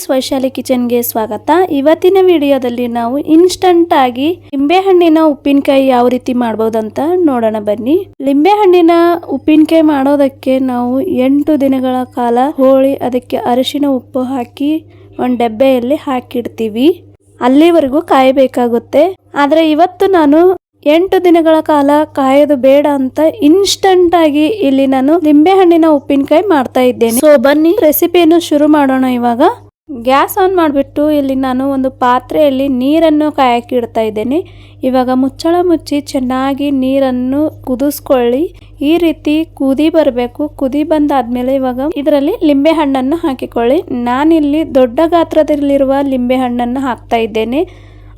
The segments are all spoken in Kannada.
ಫ್ರೆಂಡ್ಸ್ ವೈಶಾಲಿ ಕಿಚನ್ಗೆ ಸ್ವಾಗತ. ಇವತ್ತಿನ ವಿಡಿಯೋದಲ್ಲಿ ನಾವು ಇನ್ಸ್ಟಂಟ್ ಆಗಿ ಲಿಂಬೆಹಣ್ಣಿನ ಉಪ್ಪಿನಕಾಯಿ ಯಾವ ರೀತಿ ಮಾಡ್ಬೋದಂತ ನೋಡೋಣ ಬನ್ನಿ. ಲಿಂಬೆಹಣ್ಣಿನ ಉಪ್ಪಿನಕಾಯಿ ಮಾಡೋದಕ್ಕೆ ನಾವು ಎಂಟು ದಿನಗಳ ಕಾಲ ಹೋಳಿ, ಅದಕ್ಕೆ ಅರಿಶಿನ ಉಪ್ಪು ಹಾಕಿ ಒಂದು ಡಬ್ಬೆಯಲ್ಲಿ ಹಾಕಿಡ್ತೀವಿ. ಅಲ್ಲಿವರೆಗೂ ಕಾಯಬೇಕಾಗುತ್ತೆ. ಆದ್ರೆ ಇವತ್ತು ನಾನು ಎಂಟು ದಿನಗಳ ಕಾಲ ಕಾಯೋದು ಬೇಡ ಅಂತ ಇನ್ಸ್ಟಂಟ್ ಆಗಿ ಇಲ್ಲಿ ನಾನು ಲಿಂಬೆಹಣ್ಣಿನ ಉಪ್ಪಿನಕಾಯಿ ಮಾಡ್ತಾ ಇದ್ದೇನೆ. ಸೊ ಬನ್ನಿ ರೆಸಿಪಿಯನ್ನು ಶುರು ಮಾಡೋಣ ಇವಾಗ. ಗ್ಯಾಸ್ ಆನ್ ಮಾಡಿಬಿಟ್ಟು ಇಲ್ಲಿ ನಾನು ಒಂದು ಪಾತ್ರೆಯಲ್ಲಿ ನೀರನ್ನು ಕಾಯಕ್ಕೆ ಇಡ್ತಾ ಇದ್ದೇನೆ. ಇವಾಗ ಮುಚ್ಚಳ ಮುಚ್ಚಿ ಚೆನ್ನಾಗಿ ನೀರನ್ನು ಕುದಿಸ್ಕೊಳ್ಳಿ. ಈ ರೀತಿ ಕುದಿ ಬರಬೇಕು. ಕುದಿ ಬಂದಾದ್ಮೇಲೆ ಇವಾಗ ಇದರಲ್ಲಿ ಲಿಂಬೆ ಹಣ್ಣನ್ನು ಹಾಕಿಕೊಳ್ಳಿ. ನಾನಿಲ್ಲಿ ದೊಡ್ಡ ಗಾತ್ರದಲ್ಲಿರುವ ಲಿಂಬೆ ಹಣ್ಣನ್ನು ಹಾಕ್ತಾ ಇದ್ದೇನೆ.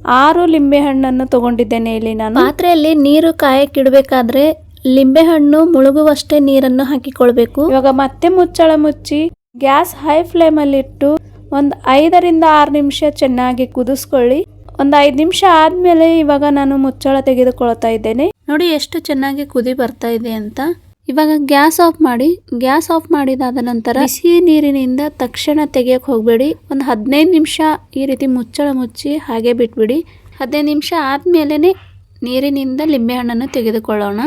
ಆರು ಲಿಂಬೆ ಹಣ್ಣನ್ನು ತಗೊಂಡಿದ್ದೇನೆ ಇಲ್ಲಿ ನಾನು. ಪಾತ್ರೆಯಲ್ಲಿ ನೀರು ಕಾಯಕ್ಕಿಡಬೇಕಾದ್ರೆ ಲಿಂಬೆ ಹಣ್ಣು ಮುಳುಗುವಷ್ಟೇ ನೀರನ್ನು ಹಾಕಿಕೊಳ್ಬೇಕು. ಇವಾಗ ಮತ್ತೆ ಮುಚ್ಚಳ ಮುಚ್ಚಿ ಗ್ಯಾಸ್ ಹೈ ಫ್ಲೇಮ್ ಅಲ್ಲಿ ಇಟ್ಟು ಒಂದ್ ಐದರಿಂದ ಆರು ನಿಮಿಷ ಚೆನ್ನಾಗಿ ಕುದಿಸ್ಕೊಳ್ಳಿ. ಒಂದು ಐದು ನಿಮಿಷ ಆದಮೇಲೆ ಇವಾಗ ನಾನು ಮುಚ್ಚಳ ತೆಗೆದುಕೊಳ್ತಾ ಇದ್ದೇನೆ. ನೋಡಿ ಎಷ್ಟು ಚೆನ್ನಾಗಿ ಕುದಿ ಬರ್ತಾ ಇದೆ ಅಂತ. ಇವಾಗ ಗ್ಯಾಸ್ ಆಫ್ ಮಾಡಿ. ಗ್ಯಾಸ್ ಆಫ್ ಮಾಡಿದಾದ ನಂತರ ಬಿಸಿ ನೀರಿನಿಂದ ತಕ್ಷಣ ತೆಗೆಯಕ್ಕೆ ಹೋಗಬೇಡಿ. ಒಂದು ಹದಿನೈದು ನಿಮಿಷ ಈ ರೀತಿ ಮುಚ್ಚಳ ಮುಚ್ಚಿ ಹಾಗೆ ಬಿಟ್ಬಿಡಿ. ಹದಿನೈದು ನಿಮಿಷ ಆದ್ಮೇಲೆನೆ ನೀರಿನಿಂದ ಲಿಂಬೆ ಹಣ್ಣನ್ನು ತೆಗೆದುಕೊಳ್ಳೋಣ.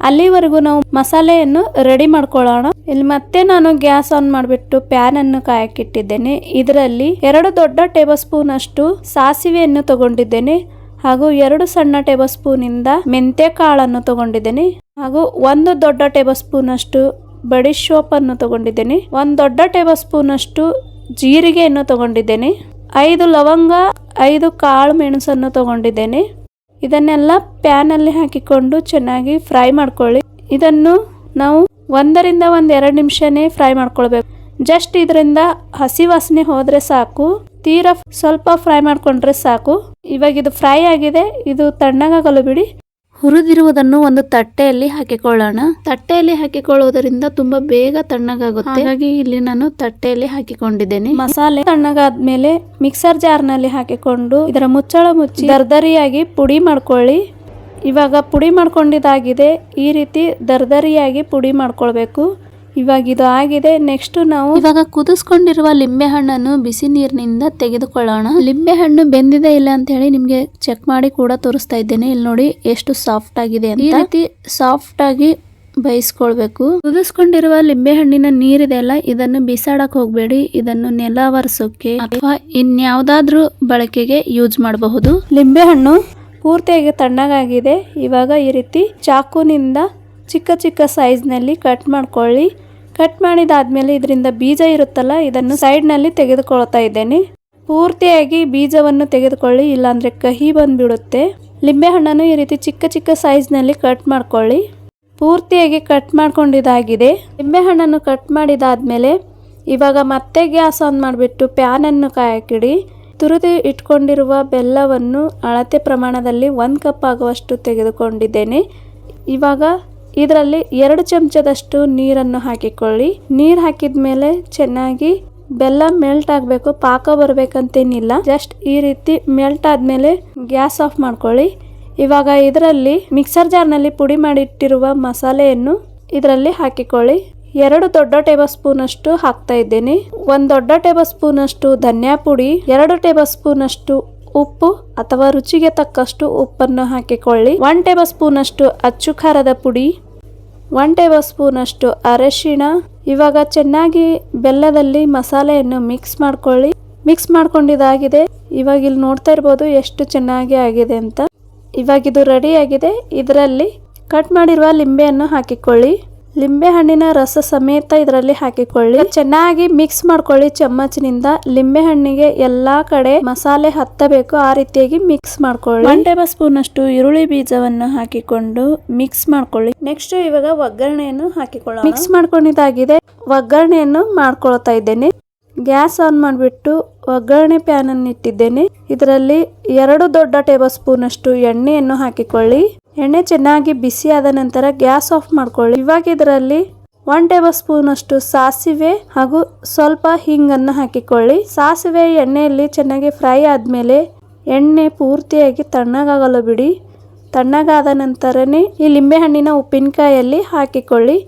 ಅಲ್ಲಿವರೆಗೂ ನಾವು ಮಸಾಲೆಯನ್ನು ರೆಡಿ ಮಾಡ್ಕೊಳ್ಳೋಣ. ಇಲ್ಲಿ ಮತ್ತೆ ನಾನು ಗ್ಯಾಸ್ ಆನ್ ಮಾಡಿಬಿಟ್ಟು ಪ್ಯಾನ್ ಅನ್ನು ಕಾಯಕ್ಕಿಟ್ಟಿದ್ದೇನೆ. ಇದರಲ್ಲಿ ಎರಡು ದೊಡ್ಡ ಟೇಬಲ್ ಸ್ಪೂನ್ ಅಷ್ಟು ಸಾಸಿವೆಯನ್ನು ತಗೊಂಡಿದ್ದೇನೆ. ಹಾಗೂ ಎರಡು ಸಣ್ಣ ಟೇಬಲ್ ಸ್ಪೂನ್ ಇಂದ ಮೆಂತ್ಯ ಕಾಳನ್ನು ತಗೊಂಡಿದ್ದೇನೆ. ಹಾಗೂ ಒಂದು ದೊಡ್ಡ ಟೇಬಲ್ ಸ್ಪೂನ್ ಅಷ್ಟು ಬಡಿ ಅನ್ನು ತಗೊಂಡಿದ್ದೇನೆ. ಒಂದು ದೊಡ್ಡ ಟೇಬಲ್ ಸ್ಪೂನ್ ಅಷ್ಟು ಜೀರಿಗೆಯನ್ನು ತಗೊಂಡಿದ್ದೇನೆ. ಐದು ಲವಂಗ, ಐದು ಕಾಳು ಮೆಣಸನ್ನು ತಗೊಂಡಿದ್ದೇನೆ. ಇದನ್ನೆಲ್ಲ ಪ್ಯಾನ್ ಅಲ್ಲಿ ಹಾಕಿಕೊಂಡು ಚೆನ್ನಾಗಿ ಫ್ರೈ ಮಾಡ್ಕೊಳ್ಳಿ. ಇದನ್ನು ನಾವು ಒಂದರಿಂದ ಒಂದ್ ಎರಡು ನಿಮಿಷನೇ ಫ್ರೈ ಮಾಡ್ಕೊಳ್ಬೇಕು. ಜಸ್ಟ್ ಇದರಿಂದ ಹಸಿ ವಾಸನೆ ಹೋದ್ರೆ ಸಾಕು, ತೀರಾ ಸ್ವಲ್ಪ ಫ್ರೈ ಮಾಡ್ಕೊಂಡ್ರೆ ಸಾಕು. ಇವಾಗ ಇದು ಫ್ರೈ ಆಗಿದೆ, ಇದು ತಣ್ಣಗಾಗಲು ಬಿಡಿ. ಹುರಿದಿರುವುದನ್ನು ಒಂದು ತಟ್ಟೆಯಲ್ಲಿ ಹಾಕಿಕೊಳ್ಳೋಣ. ತಟ್ಟೆಯಲ್ಲಿ ಹಾಕಿಕೊಳ್ಳುವುದರಿಂದ ತುಂಬಾ ಬೇಗ ತಣ್ಣಗಾಗುತ್ತೆ. ಹಾಗಾಗಿ ಇಲ್ಲಿ ನಾನು ತಟ್ಟೆಯಲ್ಲಿ ಹಾಕಿಕೊಂಡಿದ್ದೇನೆ. ಮಸಾಲೆ ತಣ್ಣಗಾದ್ಮೇಲೆ ಮಿಕ್ಸರ್ ಜಾರ್ನಲ್ಲಿ ಹಾಕಿಕೊಂಡು ಇದರ ಮುಚ್ಚಳ ಮುಚ್ಚಿ ದರ್ದರಿಯಾಗಿ ಪುಡಿ ಮಾಡ್ಕೊಳ್ಳಿ. ಇವಾಗ ಪುಡಿ ಮಾಡ್ಕೊಂಡಿದ್ದಾಗಿದೆ. ಈ ರೀತಿ ದರ್ದರಿಯಾಗಿ ಪುಡಿ ಮಾಡ್ಕೊಳ್ಬೇಕು. ಇವಾಗ ಇದು ಆಗಿದೆ. ನೆಕ್ಸ್ಟ್ ನಾವು ಇವಾಗ ಕುದಿಸ್ಕೊಂಡಿರುವ ಲಿಂಬೆ ಹಣ್ಣನ್ನು ಬಿಸಿ ನೀರಿನಿಂದ ತೆಗೆದುಕೊಳ್ಳೋಣ. ಲಿಂಬೆ ಹಣ್ಣು ಬೆಂದಿದೆ ಇಲ್ಲ ಅಂತ ಹೇಳಿ ನಿಮ್ಗೆ ಚೆಕ್ ಮಾಡಿ ಕೂಡ ತೋರಿಸ್ತಾ ಇದ್ದೇನೆ. ಇಲ್ಲಿ ನೋಡಿ ಎಷ್ಟು ಸಾಫ್ಟ್ ಆಗಿದೆ ಅಂತ. ಈ ರೀತಿ ಸಾಫ್ಟ್ ಆಗಿ ಬೇಯಿಸ್ಕೊಳ್ಬೇಕು. ಕುದಿಸ್ಕೊಂಡಿರುವ ಲಿಂಬೆ ಹಣ್ಣಿನ ನೀರಿದೆ ಅಲ್ಲ ಇದನ್ನು ಬಿಸಾಡಕ್ ಹೋಗ್ಬೇಡಿ. ಇದನ್ನು ನೆಲ ಒರೆಸೋಕೆ ಅಥವಾ ಇನ್ಯಾವುದಾದ್ರೂ ಬಳಕೆಗೆ ಯೂಸ್ ಮಾಡಬಹುದು. ಲಿಂಬೆ ಹಣ್ಣು ಪೂರ್ತಿಯಾಗಿ ತಣ್ಣಗಾಗಿದೆ. ಇವಾಗ ಈ ರೀತಿ ಚಾಕುನಿಂದ ಚಿಕ್ಕ ಚಿಕ್ಕ ಸೈಜ್ನಲ್ಲಿ ಕಟ್ ಮಾಡ್ಕೊಳ್ಳಿ. ಕಟ್ ಮಾಡಿದಾದ್ಮೇಲೆ ಇದರಿಂದ ಬೀಜ ಇರುತ್ತಲ್ಲ, ಇದನ್ನು ಸೈಡ್ನಲ್ಲಿ ತೆಗೆದುಕೊಳ್ತಾ ಇದ್ದೇನೆ. ಪೂರ್ತಿಯಾಗಿ ಬೀಜವನ್ನು ತೆಗೆದುಕೊಳ್ಳಿ, ಇಲ್ಲಾಂದರೆ ಕಹಿ ಬಂದುಬಿಡುತ್ತೆ. ಲಿಂಬೆಹಣ್ಣನ್ನು ಈ ರೀತಿ ಚಿಕ್ಕ ಚಿಕ್ಕ ಸೈಜ್ನಲ್ಲಿ ಕಟ್ ಮಾಡ್ಕೊಳ್ಳಿ. ಪೂರ್ತಿಯಾಗಿ ಕಟ್ ಮಾಡ್ಕೊಂಡಿದ್ದಾಗಿದೆ. ಲಿಂಬೆಹಣ್ಣನ್ನು ಕಟ್ ಮಾಡಿದಾದ್ಮೇಲೆ ಇವಾಗ ಮತ್ತೆ ಗ್ಯಾಸ್ ಆನ್ ಮಾಡಿಬಿಟ್ಟು ಪ್ಯಾನನ್ನು ಕಾಯಕಿಡಿ ತುರಿದು ಇಟ್ಕೊಂಡಿರುವ ಬೆಲ್ಲವನ್ನು ಅಳತೆ ಪ್ರಮಾಣದಲ್ಲಿ ಒಂದು ಕಪ್ ಆಗುವಷ್ಟು ತೆಗೆದುಕೊಂಡಿದ್ದೇನೆ. ಇವಾಗ ಇದರಲ್ಲಿ ಎರಡು ಚಮಚದಷ್ಟು ನೀರನ್ನು ಹಾಕಿಕೊಳ್ಳಿ. ನೀರು ಹಾಕಿದ ಮೇಲೆ ಚೆನ್ನಾಗಿ ಬೆಲ್ಲ ಮೆಲ್ಟ್ ಆಗಬೇಕು, ಪಾಕ ಬರಬೇಕಂತೇನಿಲ್ಲ. ಜಸ್ಟ್ ಈ ರೀತಿ ಮೆಲ್ಟ್ ಆದಮೇಲೆ ಗ್ಯಾಸ್ ಆಫ್ ಮಾಡ್ಕೊಳ್ಳಿ. ಇವಾಗ ಇದರಲ್ಲಿ ಮಿಕ್ಸರ್ ಜಾರ್ನಲ್ಲಿ ಪುಡಿ ಮಾಡಿಟ್ಟಿರುವ ಮಸಾಲೆಯನ್ನು ಇದರಲ್ಲಿ ಹಾಕಿಕೊಳ್ಳಿ. ಎರಡು ದೊಡ್ಡ ಟೇಬಲ್ ಸ್ಪೂನ್ ಅಷ್ಟು ಹಾಕ್ತಾ ಇದ್ದೇನೆ. ಒಂದು ದೊಡ್ಡ ಟೇಬಲ್ ಸ್ಪೂನ್ ಅಷ್ಟು ಧನಿಯಾ ಪುಡಿ, ಎರಡು ಟೇಬಲ್ ಸ್ಪೂನ್ ಅಷ್ಟು ಉಪ್ಪು ಅಥವಾ ರುಚಿಗೆ ತಕ್ಕಷ್ಟು ಉಪ್ಪನ್ನು ಹಾಕಿಕೊಳ್ಳಿ. ಒನ್ ಟೇಬಲ್ ಸ್ಪೂನ್ ಅಷ್ಟು ಅಚ್ಚು ಖಾರದ ಪುಡಿ. ಒನ್ ಟೇಬಲ್ ಸ್ಪೂನ್ ಅಷ್ಟು ಅರಶಿಣ. ಇವಾಗ ಚೆನ್ನಾಗಿ ಬೆಲ್ಲದಲ್ಲಿ ಮಸಾಲೆಯನ್ನು ಮಿಕ್ಸ್ ಮಾಡ್ಕೊಳ್ಳಿ. ಮಿಕ್ಸ್ ಮಾಡ್ಕೊಂಡಿದಾಗಿದೆ ಇವಾಗ ಇಲ್ಲಿ ನೋಡ್ತಾ ಇರ್ಬೋದು ಎಷ್ಟು ಚೆನ್ನಾಗಿ ಆಗಿದೆ ಅಂತ. ಇವಾಗ ಇದು ರೆಡಿ ಆಗಿದೆ. ಇದರಲ್ಲಿ ಕಟ್ ಮಾಡಿರುವ ಲಿಂಬೆಯನ್ನು ಹಾಕಿಕೊಳ್ಳಿ. ಲಿಂಬೆ ಹಣ್ಣಿನ ರಸ ಸಮೇತ ಇದರಲ್ಲಿ ಹಾಕಿಕೊಳ್ಳಿ. ಚೆನ್ನಾಗಿ ಮಿಕ್ಸ್ ಮಾಡ್ಕೊಳ್ಳಿ ಚಮ್ಮಚ್ನಿಂದ ಲಿಂಬೆ ಹಣ್ಣಿಗೆ ಎಲ್ಲಾ ಕಡೆ ಮಸಾಲೆ ಹತ್ತಬೇಕು ಆ ರೀತಿಯಾಗಿ ಮಿಕ್ಸ್ ಮಾಡ್ಕೊಳ್ಳಿ. ಒನ್ ಟೇಬಲ್ ಸ್ಪೂನ್ ಅಷ್ಟು ಈರುಳ್ಳಿ ಬೀಜವನ್ನು ಹಾಕಿಕೊಂಡು ಮಿಕ್ಸ್ ಮಾಡ್ಕೊಳ್ಳಿ. ನೆಕ್ಸ್ಟ್ ಇವಾಗ ಒಗ್ಗರಣೆಯನ್ನು ಹಾಕಿಕೊಳ್ಳೋಣ. ಮಿಕ್ಸ್ ಮಾಡ್ಕೊಂಡಿದ್ದಾಗಿದೆ. ಒಗ್ಗರಣೆಯನ್ನು ಮಾಡ್ಕೊಳ್ತಾ ಇದ್ದೇನೆ. ಗ್ಯಾಸ್ ಆನ್ ಮಾಡಿಬಿಟ್ಟು ಒಗ್ಗರಣೆ ಪ್ಯಾನ್ ಅನ್ನು ಇಟ್ಟಿದ್ದೇನೆ. ಇದರಲ್ಲಿ ಎರಡು ದೊಡ್ಡ ಟೇಬಲ್ ಸ್ಪೂನ್ ಅಷ್ಟು ಎಣ್ಣೆಯನ್ನು ಹಾಕಿಕೊಳ್ಳಿ. ಎಣ್ಣೆ ಚೆನ್ನಾಗಿ ಬಿಸಿ ಆದ ನಂತರ ಗ್ಯಾಸ್ ಆಫ್ ಮಾಡ್ಕೊಳ್ಳಿ. ಇವಾಗ ಇದರಲ್ಲಿ ಒನ್ ಟೇಬಲ್ ಸ್ಪೂನ್ ಅಷ್ಟು ಸಾಸಿವೆ ಹಾಗೂ ಸ್ವಲ್ಪ ಹಿಂಗನ್ನು ಹಾಕಿಕೊಳ್ಳಿ. ಸಾಸಿವೆ ಎಣ್ಣೆಯಲ್ಲಿ ಚೆನ್ನಾಗಿ ಫ್ರೈ ಆದಮೇಲೆ ಎಣ್ಣೆ ಪೂರ್ತಿಯಾಗಿ ತಣ್ಣಗಾಗಲು ಬಿಡಿ. ತಣ್ಣಗಾದ ನಂತರನೇ ಈ ಲಿಂಬೆಹಣ್ಣಿನ ಉಪ್ಪಿನಕಾಯಲ್ಲಿ ಹಾಕಿಕೊಳ್ಳಿ.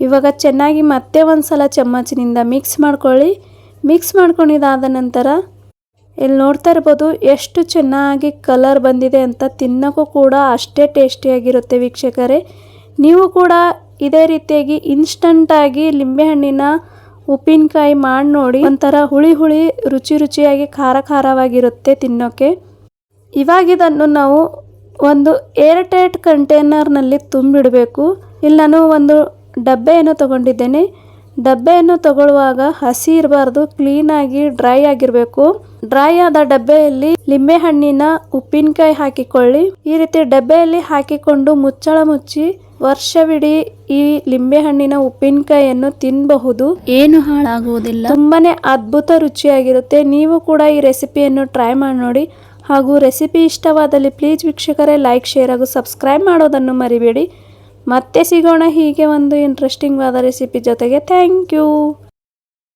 ಇವಾಗ ಚೆನ್ನಾಗಿ ಮತ್ತೆ ಒಂದು ಸಲ ಚಮ್ಮಚಿನಿಂದ ಮಿಕ್ಸ್ ಮಾಡ್ಕೊಳ್ಳಿ. ಮಿಕ್ಸ್ ಮಾಡ್ಕೊಂಡಿದ್ದಾದ ನಂತರ ಇಲ್ಲಿ ನೋಡ್ತಾ ಇರ್ಬೋದು ಎಷ್ಟು ಚೆನ್ನಾಗಿ ಕಲರ್ ಬಂದಿದೆ ಅಂತ ತಿನ್ನೋಕ್ಕೂ ಕೂಡ ಅಷ್ಟೇ ಟೇಸ್ಟಿಯಾಗಿರುತ್ತೆ ವೀಕ್ಷಕರೇ. ನೀವು ಕೂಡ ಇದೇ ರೀತಿಯಾಗಿ ಇನ್ಸ್ಟಂಟಾಗಿ ಲಿಂಬೆಹಣ್ಣಿನ ಉಪ್ಪಿನಕಾಯಿ ಮಾಡಿ ನೋಡಿ. ಒಂಥರ ಹುಳಿ ಹುಳಿ, ರುಚಿ ರುಚಿಯಾಗಿ ಖಾರ ಖಾರವಾಗಿರುತ್ತೆ ತಿನ್ನೋಕ್ಕೆ ಇವಾಗಿದನ್ನು ನಾವು ಒಂದು ಏರ್ಟೈಟ್ ಕಂಟೈನರ್ನಲ್ಲಿ ತುಂಬಿಡಬೇಕು. ಇಲ್ಲಿ ನಾನು ಒಂದು ಡಬ್ಬೆಯನ್ನು ತಗೊಂಡಿದ್ದೇನೆ. ಡಬ್ಬೆಯನ್ನು ತಗೊಳ್ಳುವಾಗ ಹಸಿ ಇರಬಾರ್ದು ಕ್ಲೀನಾಗಿ ಡ್ರೈ ಆಗಿರಬೇಕು. ಡ್ರೈ ಆದ ಡಬ್ಬೆಯಲ್ಲಿ ಲಿಂಬೆಹಣ್ಣಿನ ಉಪ್ಪಿನಕಾಯಿ ಹಾಕಿಕೊಳ್ಳಿ. ಈ ರೀತಿ ಡಬ್ಬೆಯಲ್ಲಿ ಹಾಕಿಕೊಂಡು ಮುಚ್ಚಳ ಮುಚ್ಚಿ ವರ್ಷವಿಡೀ ಈ ಲಿಂಬೆಹಣ್ಣಿನ ಉಪ್ಪಿನಕಾಯಿಯನ್ನು ತಿನ್ನಬಹುದು ಏನು ಹಾಳಾಗುವುದಿಲ್ಲ. ತುಂಬಾನೇ ಅದ್ಭುತ ರುಚಿಯಾಗಿರುತ್ತೆ. ನೀವು ಕೂಡ ಈ ರೆಸಿಪಿಯನ್ನು ಟ್ರೈ ಮಾಡಿ ನೋಡಿ. ಹಾಗೂ ರೆಸಿಪಿ ಇಷ್ಟವಾದಲ್ಲಿ ಪ್ಲೀಸ್ ವೀಕ್ಷಕರೇ ಲೈಕ್ ಶೇರ್ ಹಾಗೂ ಸಬ್ಸ್ಕ್ರೈಬ್ ಮಾಡೋದನ್ನು ಮರಿಬೇಡಿ. ಮತ್ತೆ ಸಿಗೋಣ ಹೀಗೆ ಒಂದು ಇಂಟ್ರೆಸ್ಟಿಂಗ್ ಆದ ರೆಸಿಪಿ ಜೊತೆಗೆ. Thank you